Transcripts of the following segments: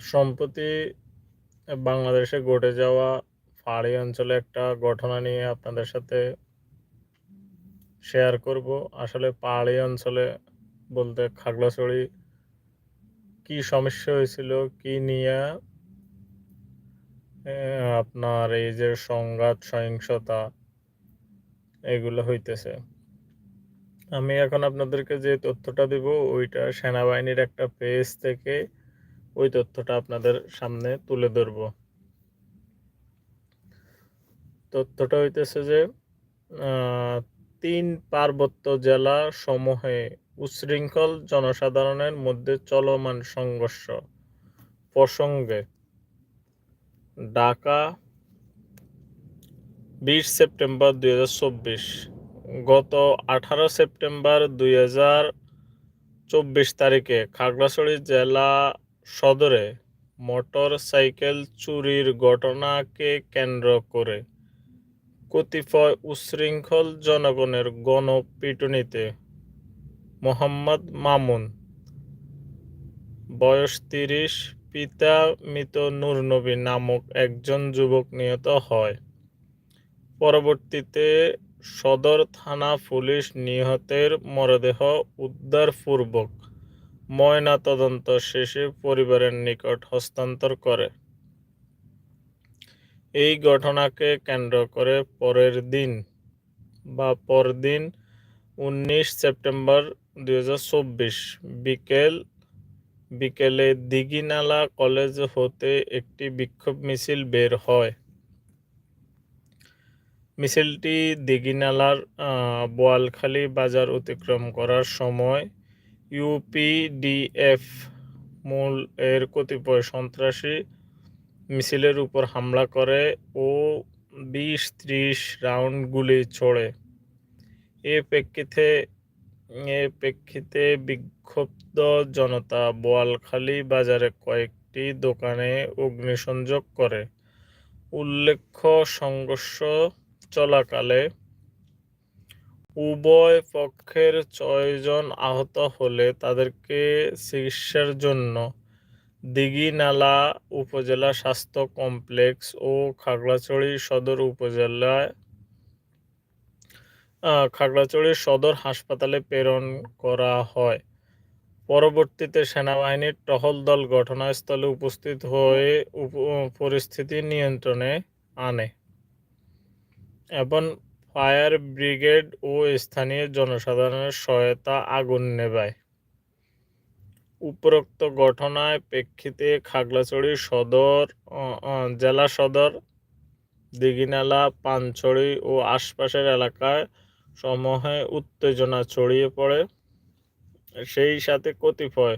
সম্প্রতি বাংলাদেশে ঘটে যাওয়া পাহাড়ি অঞ্চলে একটা ঘটনা নিয়ে আপনাদের সাথে শেয়ার করব। আসলে পাহাড়ি অঞ্চলে বলতে খাগড়াছড়ি কি সমস্যা হয়েছিল, কি নিয়ে আপনার এই যে সংঘাত, সহিংসতা, এগুলো হইতেছে। আমি এখন আপনাদেরকে যে তথ্যটা দিব, ওইটা সেনাবাহিনীর একটা পেজ থেকে ওই তথ্যটা আপনাদের সামনে তুলে ধরব। তথ্যটা হইতেছে যে তিন পার্বত্য জেলা সমূহে উশৃঙ্খল জনসাধারণের মধ্যে চলমান সংঘর্ষ প্রসঙ্গে ঢাকা, বিশ সেপ্টেম্বর দুই হাজার চব্বিশ, গত আঠারো সেপ্টেম্বর দুই চব্বিশ তারিখে খাগড়াছড়ি জেলা সদরে মোটর সাইকেল চুরির ঘটনাকে কেন্দ্র করে কতিপয় উশৃঙ্খল জনগণের গণপিটুনিতে মোহাম্মদ মামুন, বয়স তিরিশ, পিতা মৃত নূরনবী নামক একজন যুবক নিহত হয়। পরবর্তীতে সদর থানা পুলিশ নিহতের মরদেহ উদ্ধারপূর্বক ময়না তদন্ত শেষে পরিবারের নিকট হস্তান্তর করে। এই ঘটনাকে কেন্দ্র করে পরের দিন বা পরদিন উনিশ সেপ্টেম্বর দুই বিকেল, বিকেলে দিঘিনালা কলেজ হতে একটি বিক্ষোভ মিছিল বের হয়। মিছিলটি দিঘিনালার বোয়ালখালী বাজার অতিক্রম করার সময় ইউপিডিএফ মূল এর কতিপয় সন্ত্রাসী মিছিলের উপর হামলা করে ও বিশ ত্রিশ রাউন্ড গুলি ছোড়ে। এ প্রেক্ষিতে এ প্রেক্ষিতে বিক্ষুব্ধ জনতা বোয়ালখালী বাজারে কয়েকটি দোকানে অগ্নিসংযোগ করে। উল্লেখ্য সংঘর্ষ চলাকালে উভয় পক্ষের ছয়জন আহত হলে তাদেরকে চিকিৎসার জন্য দিঘিনালা উপজেলা স্বাস্থ্য কমপ্লেক্স ও খাগড়াছড়ি সদর উপজেলায় খাগড়াছড়ি সদর হাসপাতালে প্রেরণ করা হয়। পরবর্তীতে সেনাবাহিনীর টহল দল ঘটনাস্থলে উপস্থিত হয়ে পরিস্থিতি নিয়ন্ত্রণে আনে। এবং ফায়ার ব্রিগেড ও স্থানীয় জনসাধারণের সহায়তা আগুন নেভায়। উপরোক্ত ঘটনায় প্রেক্ষিতে খাগড়াছড়ি সদর জেলা সদর, দিঘিনালা, পানছড়ি ও আশপাশের এলাকায় সমূহে উত্তেজনা ছড়িয়ে পড়ে। সেই সাথে কতিপয়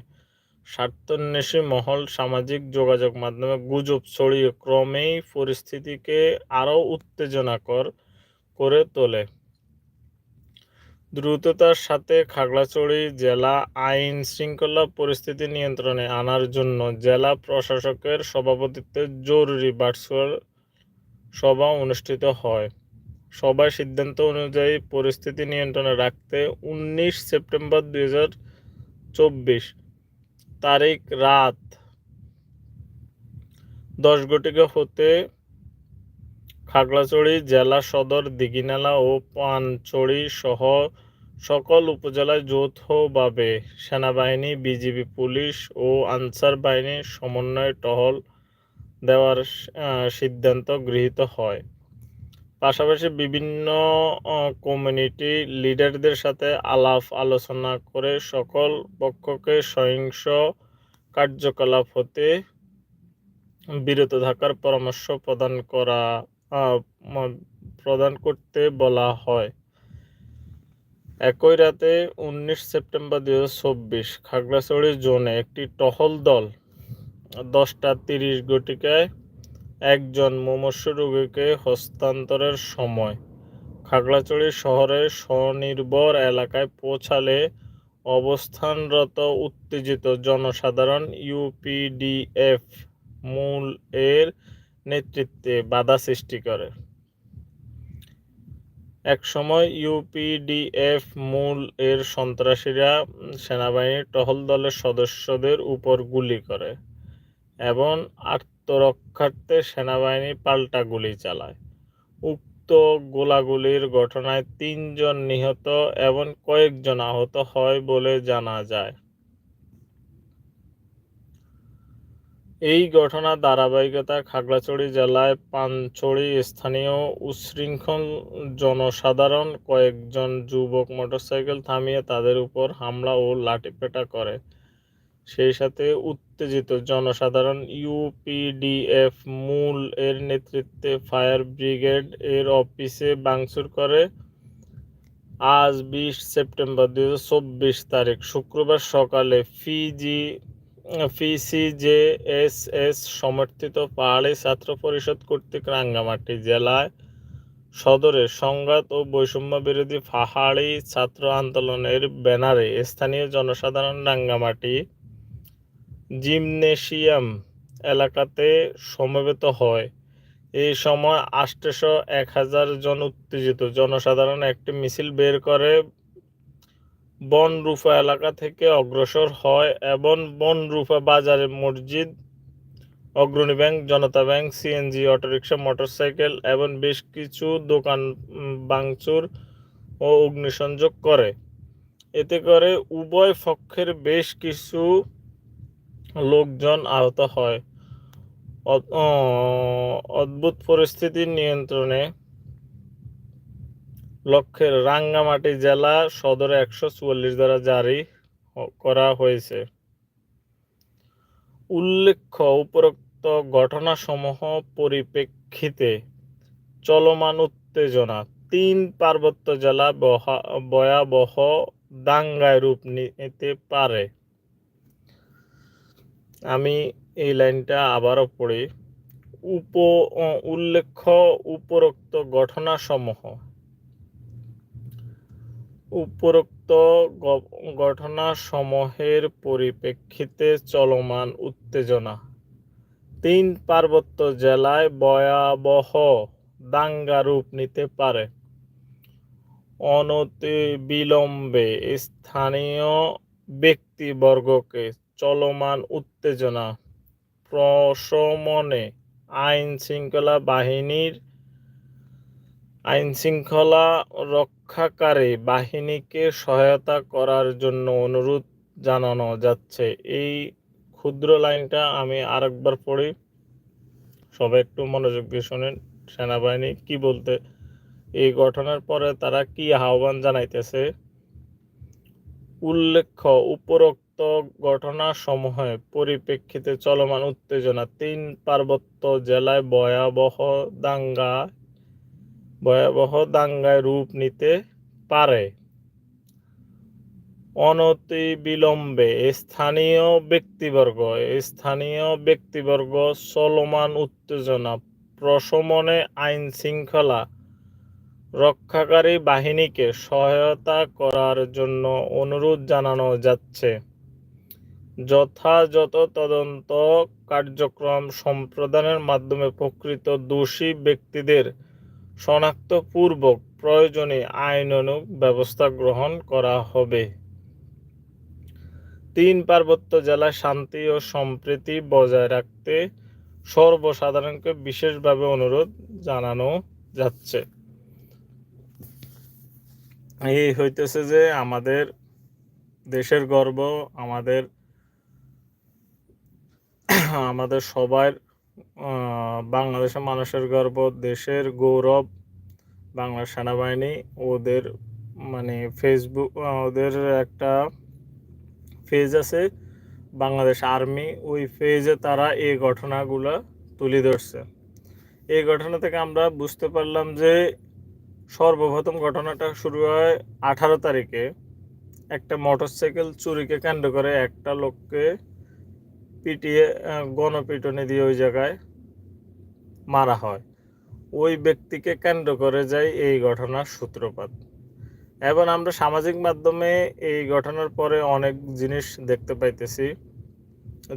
স্বার্থন্বেষী মহল সামাজিক যোগাযোগ মাধ্যমে গুজব ছড়িয়ে ক্রমেই পরিস্থিতিকে আরও উত্তেজনাকর করে তোলে। দ্রুততার সাথে খাগড়াছড়ি জেলা আইন শৃঙ্খলা পরিস্থিতি নিয়ন্ত্রণে আনার জন্য জেলা প্রশাসকের সভাপতিত্বে জরুরি ভার্চুয়াল সভা অনুষ্ঠিত হয়। সভায় সিদ্ধান্ত অনুযায়ী পরিস্থিতি নিয়ন্ত্রণে রাখতে উনিশ সেপ্টেম্বর দুই চব্বিশ তারিখ রাত দশ ঘটিকা হতে খাগড়াছড়ি জেলা সদর, দিঘিনালা ও পানছড়ি সহ সকল উপজেলায় যৌথভাবে সেনাবাহিনী, বিজিবি পুলিশ ও আনসার বাহিনীর সমন্বয়ে টহল দেওয়ার সিদ্ধান্ত গৃহীত হয়। পাশাপাশি বিভিন্ন কমিউনিটি লিডারদের সাথে আলাপ আলোচনা করে সকল পক্ষকে সহিংস কার্যকলাপ হতে বিরত থাকার পরামর্শ প্রদান করা প্রদান করতে বলা হয়। একই রাতে উনিশ সেপ্টেম্বর দু চব্বিশ খাগড়াছড়ি জোনে একটি টহল দল দশটা তিরিশ ঘটিকায় একজন মুমূর্ষু রোগীকে হস্তান্তরের সময় খাগড়াছড়ি শহরের স্বনির্ভর এলাকায় পৌঁছালে অবস্থানরত উত্তেজিত জনসাধারণ ইউপিডিএফ মূল এর নেতৃত্বে বাধা সৃষ্টি করে। একসময় ইউপিডিএফ মূল এর সন্ত্রাসীরা সেনাবাহিনীর টহল দলের সদস্যদের উপর গুলি করে এবং আত্মরক্ষার্থে সেনাবাহিনী পাল্টা গুলি চালায়। উক্ত গোলাগুলির ঘটনায় তিনজন নিহত এবং কয়েকজন আহত হয় বলে জানা যায়। এই ঘটনার ধারাবাহিকতায় খাগড়াছড়ি জেলায় পানছড়ি স্থানীয় উচ্ছৃঙ্খল জনসাধারণ কয়েকজন যুবক মোটরসাইকেল থামিয়ে তাদের উপর হামলা ও লাঠিপেটা করে। সেই সাথে উত্তেজিত জনসাধারণ ইউপিডিএফ মূল এর নেতৃত্বে ফায়ার ব্রিগেড এর অফিসে ভাঙচুর করে। আজ বিশ সেপ্টেম্বর দুই হাজার চব্বিশ তারিখ, শুক্রবার সকালে ফিজি পিসিজেএসএস সমর্থিত পাহাড়ি ছাত্র পরিষদ কর্তৃক রাঙ্গামাটি জেলায় সদরে সংঘাত ও বৈষম্য বিরোধী পাহাড়ি ছাত্র আন্দোলনের ব্যানারে স্থানীয় জনসাধারণ রাঙ্গামাটি জিমনেশিয়াম এলাকাতে সমবেত হয়। এই সময় আষ্টশো এক হাজার জন উত্তেজিত। জনসাধারণ একটি মিছিল বের করে বনরূপা এলাকা থেকে অগ্রসর হয় এবং বনরূপা বাজারে মসজিদ, Agrani bank, Janata bank, CNG, auto rickshaw, motorcycle এবং বেশ কিছু দোকান ভাঙচুর ও অগ্নিসংযোগ করে। এতে করে উভয় পক্ষের বেশ কিছু লোকজন আহত হয়। অদ্ভুত পরিস্থিতির নিয়ন্ত্রণে লক্ষ্যের রাঙ্গামাটি জেলা সদরে একশো চুয়াল্লিশ দ্বারা জারি করা হয়েছে। উল্লেখ্য, উপরোক্ত ঘটনাসমূহ পরিপ্রেক্ষিতে চলমান উত্তেজনা। তিন পার্বত্য জেলা ভয়াবহ দাঙ্গায় রূপ নিতে পারে। আমি এই লাইনটা আবারও পড়ি। উপ উল্লেখ্য, উপরোক্ত ঘটনাসমূহ উপরোক্ত ঘটনাসমূহের পরিপ্রেক্ষিতে চলমান উত্তেজনা। তিন পার্বত্য জেলায় ভয়াবহ দাঙ্গা রূপ নিতে পারে। অনতিবিলম্বে স্থানীয় ব্যক্তিবর্গকে চলমান উত্তেজনা প্রশমনে আইন শৃঙ্খলা বাহিনীর আইন শৃঙ্খলা রক্ষাকারী বাহিনীকে সহায়তা করার জন্য অনুরোধ জানানো যাচ্ছে। এই ক্ষুদ্র লাইনটা আমি আরেকবার পড়ি। সবাই একটু মনোযোগ দিয়ে শোনেন, সেনাবাহিনী কি বলতে, এই ঘটনার পরে তারা কি আহ্বান জানাইতেছে? উল্লেখ্য, উপরোক্ত ঘটনাসমূহের পরিপ্রেক্ষিতে চলমান উত্তেজনা তিন পার্বত্য জেলায় ভয়াবহ দাঙ্গা ভয়াবহ দাঙ্গায় রূপ নিতে পারে। অনতি বিলম্বে স্থানীয় ব্যক্তিবর্গ স্থানীয় ব্যক্তিবর্গ চলমান উত্তেজনা, প্রশমনে আইন শৃঙ্খলা, রক্ষাকারী বাহিনীকে সহায়তা করার জন্য অনুরোধ জানানো যাচ্ছে। যথাযথ তদন্ত কার্যক্রম সম্প্রদানের মাধ্যমে প্রকৃত দোষী ব্যক্তিদের শনাক্তপূর্বক প্রয়োজনে আইনানুগ ব্যবস্থা গ্রহণ করা হবে। তিন পার্বত্য জেলায় শান্তি ও সম্প্রীতি বজায় রাখতে সর্বসাধারণকে বিশেষভাবে অনুরোধ জানানো যাচ্ছে। এই হইতেছে যে আমাদের দেশের গর্ব, আমাদের আমাদের সবার বাংলাদেশের মানুষের গর্ব, দেশের গৌরব বাংলা সেনাবাহিনী, ওদের মানে ফেসবুক ওদের একটা পেজ আছে, বাংলাদেশ আর্মি ওই পেজে তারা এই ঘটনাগুলো তুলে ধরছে। এই ঘটনা থেকে আমরা বুঝতে পারলাম যে সর্বপ্রথম ঘটনাটা শুরু হয় আঠারো তারিখে। একটা মোটরসাইকেল চুরিকে কেন্দ্র করে একটা লোককে পিটিয়ে গণপিটনি দিয়ে ওই জায়গায় মারা হয়। ওই ব্যক্তিকে কেন্দ্র করে যায় এই ঘটনার সূত্রপাত। এবং আমরা সামাজিক মাধ্যমে এই ঘটনার পরে অনেক জিনিস দেখতে পাইতেছি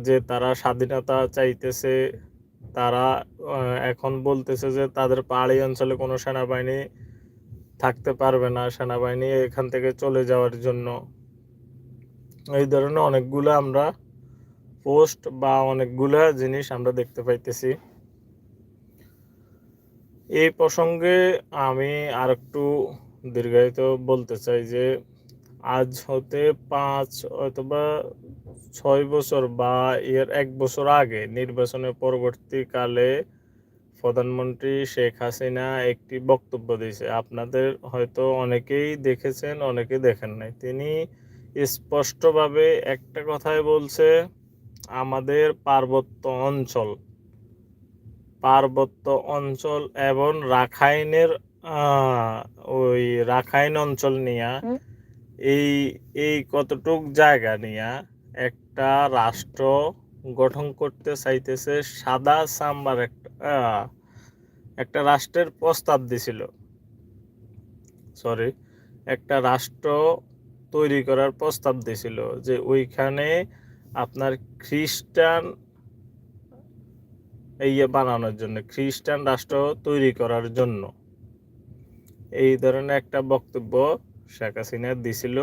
যে তারা স্বাধীনতা চাইতেছে, তারা এখন বলতেছে যে তাদের পাহাড়ি অঞ্চলে কোনো সেনাবাহিনী থাকতে পারবে না, সেনাবাহিনী এখান থেকে চলে যাওয়ার জন্য। এই ধরনের অনেকগুলো আমরা পোস্ট বা অনেকগুলা জিনিস আমরা দেখতে পাইতেছি। এই প্রসঙ্গে আমি আর একটু দীর্ঘায়িত বলতে চাই যে, আজ হতে পাঁচ অথবা ছয় বছর বা এর এক বছর আগে নির্বাচনের পরবর্তীকালে প্রধানমন্ত্রী শেখ হাসিনা একটি বক্তব্য দিয়েছে। আপনাদের হয়তো অনেকেই দেখেছেন, অনেকে দেখেন নাই। তিনি স্পষ্টভাবে একটা কথাই বলছে আমাদের পার্বত্য অঞ্চল। পার্বত্য অঞ্চল এবং রাখাইনের ওই রাখাইন অঞ্চল নিয়ে এই এই কতটুক জায়গা নিয়ে একটা রাষ্ট্র গঠন করতে চাইতেছে সাদা সাম্বার একটা একটা রাষ্ট্রের প্রস্তাব দিছিল। সরি একটা রাষ্ট্র তৈরি করার প্রস্তাব দিছিল যে ওইখানে আপনার খ্রিস্টান এই বানানোর জন্য, খ্রিস্টান রাষ্ট্র তৈরি করার জন্য। এই ধরনের একটা বক্তব্য শেখ হাসিনা দিছিল।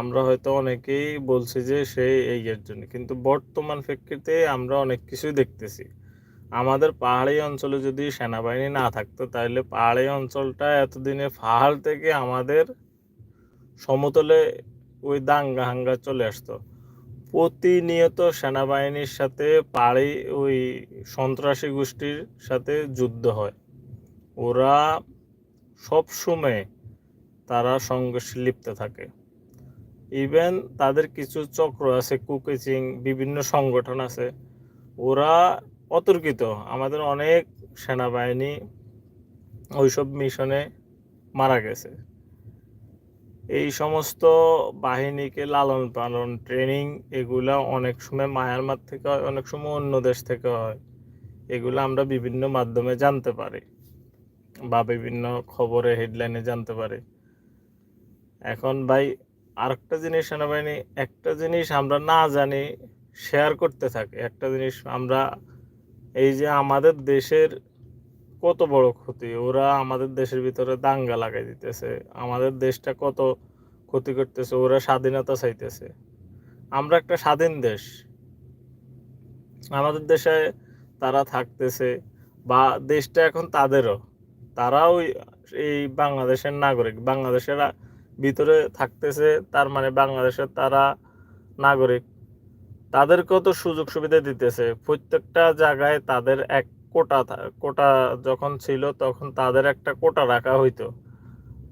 আমরা হয়তো অনেকেই বলছি যে সে এই এর জন্য, কিন্তু বর্তমান প্রেক্ষিতে আমরা অনেক কিছুই দেখতেছি। আমাদের পাহাড়ি অঞ্চলে যদি সেনাবাহিনী না থাকতো, তাহলে পাহাড়ি অঞ্চলটা এতদিনে পাহাড় থেকে আমাদের সমতলে ওই দাঙ্গা হাঙ্গা চলে আসতো। প্রতিনিয়ত সেনাবাহিনীর সাথে পাহাড়ি ওই সন্ত্রাসী গোষ্ঠীর সাথে যুদ্ধ হয়। ওরা সব সময় তারা সংঘর্ষে লিপ্ত থাকে। ইভেন তাদের কিছু চক্র আছে, কুকিচিং, বিভিন্ন সংগঠন আছে। ওরা অতর্কিত। আমাদের অনেক সেনাবাহিনী ওইসব মিশনে মারা গেছে। এই সমস্ত বাহিনীকে লালন পালন ট্রেনিং এগুলা অনেক সময় মায়ানমার থেকে হয়, অনেক সময় অন্য দেশ থেকে হয়। এগুলো আমরা বিভিন্ন মাধ্যমে জানতে পারি বা বিভিন্ন খবরে হেডলাইনে জানতে পারি। এখন ভাই, আরেকটা জিনিস সেনাবাহিনী, একটা জিনিস আমরা না জানি শেয়ার করতে থাকে। একটা জিনিস আমরা, এই যে আমাদের দেশের কত বড় ক্ষতি? ওরা আমাদের দেশের ভিতরে দাঙ্গা লাগাই দিতেছে। আমাদের দেশটা কত ক্ষতি করতেছে, ওরা স্বাধীনতা চাইতেছে। আমরা একটা স্বাধীন দেশ। আমাদের দেশে তারা থাকতেছে বা দেশটা এখন তাদেরও। তারাও এই বাংলাদেশের নাগরিক। বাংলাদেশের ভিতরে থাকতেছে, তার মানে বাংলাদেশের তারা নাগরিক। তাদের কত সুযোগ সুবিধা দিতেছে। প্রত্যেকটা জায়গায় তাদের এক কোটা কোটা যখন ছিল তখন তাদের একটা কোটা রাখা হইতো।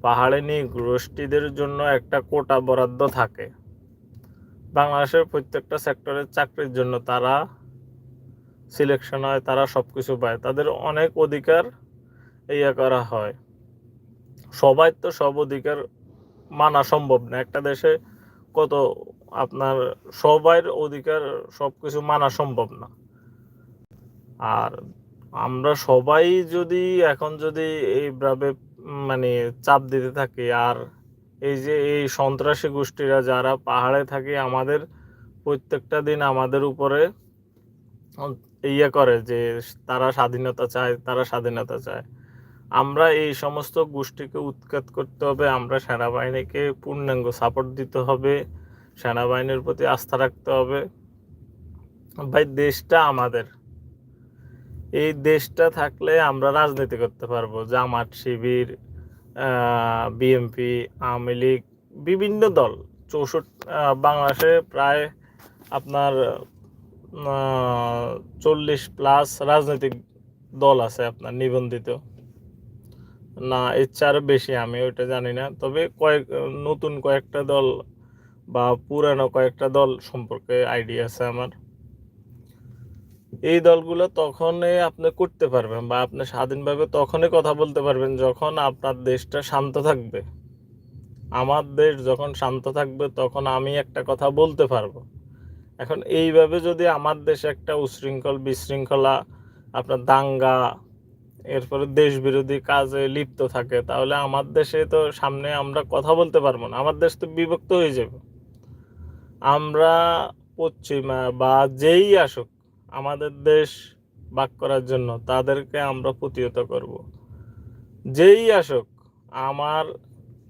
পাহাড়ি গোষ্ঠীদের জন্য একটা কোটা বরাদ্দ থাকে। বাংলাদেশের প্রত্যেকটা সেক্টরের চাকরির জন্য তারা সিলেকশন হয়, তারা সব কিছু পায়। তাদের অনেক অধিকার ইয়ে করা হয়। সবাই তো সব অধিকার মানা সম্ভব না। একটা দেশে কত আপনার সবার অধিকার সব কিছু মানা সম্ভব না। আর আমরা সবাই যদি এখন যদি এইভাবে মানে চাপ দিতে থাকি, আর এই যে এই সন্ত্রাসী গোষ্ঠীরা যারা পাহাড়ে থাকে, আমাদের প্রত্যেকটা দিন আমাদের উপরে ইয়ে করে যে তারা স্বাধীনতা চায়, তারা স্বাধীনতা চায়। আমরা এই সমস্ত গোষ্ঠীকে উৎখাত করতে হবে, আমরা সেনাবাহিনীকে পূর্ণাঙ্গ সাপোর্ট দিতে হবে, সেনাবাহিনীর প্রতি আস্থা রাখতে হবে। ভাই, দেশটা আমাদের। এই দেশটা থাকলে আমরা রাজনীতি করতে পারব। জামাত শিবির বিএমপি আওয়ামী লীগ, বিভিন্ন দল। চৌষট্টি বাংলাদেশে প্রায় আপনার চল্লিশ প্লাস রাজনৈতিক দল আছে আপনার নিবন্ধিত। না আরও বেশি আমি ওইটা জানি না। তবে কয়েক, নতুন কয়েকটা দল বা পুরানো কয়েকটা দল সম্পর্কে আইডিয়া আছে আমার। এই দলগুলো তখনই আপনি করতে পারবেন বা আপনি স্বাধীনভাবে তখনই কথা বলতে পারবেন যখন আপনার দেশটা শান্ত থাকবে। আমার দেশ যখন শান্ত থাকবে তখন আমি একটা কথা বলতে পারব। এখন এইভাবে যদি আমার দেশে একটা উশৃঙ্খল, বিশৃঙ্খলা, আপনার দাঙ্গা, এরপরে দেশ বিরোধী কাজে লিপ্ত থাকে, তাহলে আমার দেশে তো সামনে আমরা কথা বলতে পারব না। আমার দেশ তো বিভক্ত হয়ে যাবে। আমরা পশ্চিমা বা যেই আসুক আমাদের দেশ বাক করার জন্য তাদেরকে আমরা প্রতিহত করব। যেই আসুক, আমার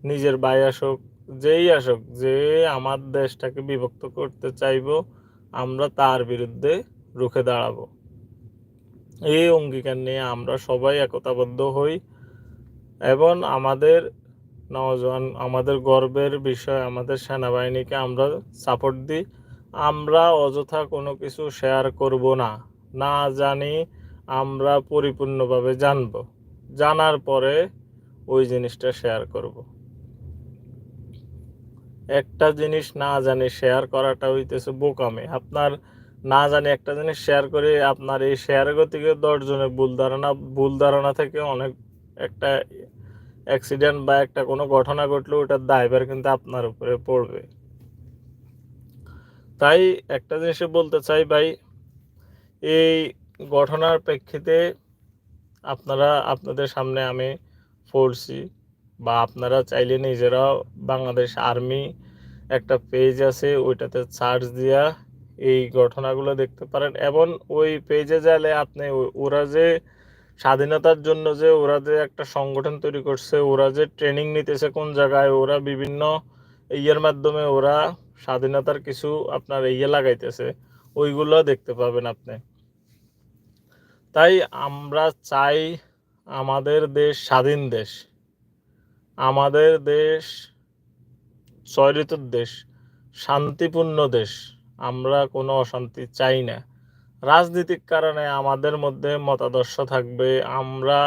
নিজের ভাই আসুক, যেই আসুক, যে আমার দেশটাকে বিভক্ত করতে চাইব, আমরা তার বিরুদ্ধে রুখে দাঁড়াবো। এই অঙ্গীকার নিয়ে আমরা সবাই একতাবদ্ধ হই এবং আমাদের নওজোয়ান, আমাদের গর্বের বিষয়, আমাদের সেনাবাহিনীকে আমরা সাপোর্ট দিই। আমরা অযথা কোনো কিছু শেয়ার করব না। না জানি আমরা পরিপূর্ণভাবে জানব। জানার পরে ওই জিনিসটা শেয়ার করব। একটা জিনিস না জানি শেয়ার করাটা হইতেছে বোকামে। আপনার না জানি একটা জিনিস শেয়ার করে আপনার এই শেয়ার গতিকে দশজনের ভুল ধারণা ভুল ধারণা থেকে অনেক একটা অ্যাক্সিডেন্ট বা একটা কোনো ঘটনা ঘটলে ওটার দায়ভার কিন্তু আপনার উপরে পড়বে। তাই একটা জিনিস বলতে চাই ভাই, এই ঘটনার প্রেক্ষিতে আপনারা, আপনাদের সামনে আমি পড়ছি বা আপনারা চাইলে নিজেরাও বাংলাদেশ আর্মি একটা পেজ আছে, ওইটাতে চার্জ দিয়া এই ঘটনাগুলো দেখতে পারেন। এবং ওই পেজে গেলে আপনি ওরা যে স্বাধীনতার জন্য যে, ওরা যে একটা সংগঠন তৈরি করছে, ওরা যে ট্রেনিং নিতেছে কোন জায়গায়, ওরা বিভিন্ন ইয়ের মাধ্যমে ওরা স্বাধীনতার কিছু আপনার ইয়ে লাগাইতেছে, ওইগুলো দেখতে পাবেন আপনি। তাই আমরা চাই আমাদের দেশ স্বাধীন দেশ। আমাদের দেশ ছয় ঋতুর দেশ, শান্তিপূর্ণ দেশ। আমরা কোনো অশান্তি চাই না। রাজনৈতিক কারণে আমাদের মধ্যে মতাদর্শ থাকবে। আমরা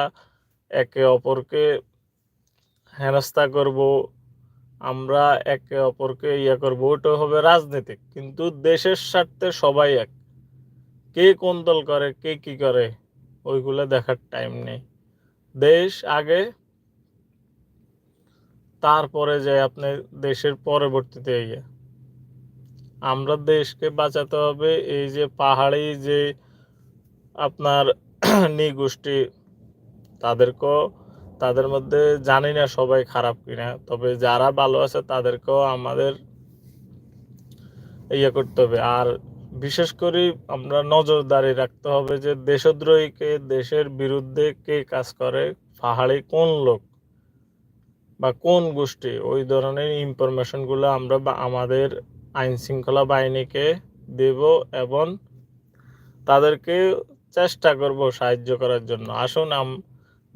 একে অপরকে হেনস্থা করব আমরা একে অপরকে ইয়ে করব ওটা হবে রাজনীতিক। কিন্তু দেশের স্বার্থে সবাই এক। কে কোন দল করে, কে কি করে, ওইগুলো দেখার টাইম নেই। দেশ আগে, তারপরে যে আপনি দেশের পরবর্তীতে ইয়ে। আমরা দেশকে বাঁচাতে হবে, এই যে পাহাড়ি যে আপনার নৃগোষ্ঠী তাদেরকেও তাদের মধ্যে জানি না সবাই খারাপ কিনা, তবে যারা ভালো আছে তাদেরকেও আমাদের ইয়ে করতে হবে। আর বিশেষ করে আমরা নজরদারি রাখতে হবে যে দেশদ্রোহীকে দেশের বিরুদ্ধে কে কাজ করে, পাহাড়ে কোন লোক বা কোন গোষ্ঠী, ওই ধরনের ইনফরমেশনগুলো আমরা বা আমাদের আইন শৃঙ্খলা বাহিনীকে দেব এবং তাদেরকে চেষ্টা করব সাহায্য করার জন্য। আসুন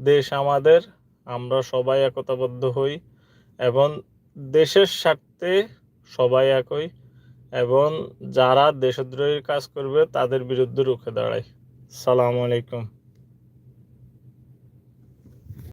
দেশ আমাদের, আমরা সবাই একতাবদ্ধ হই এবং দেশের স্বার্থে সবাই একই এবং যারা দেশদ্রোহীর কাজ করবে তাদের বিরুদ্ধে রুখে দাঁড়ায় সালাম আলাইকুম।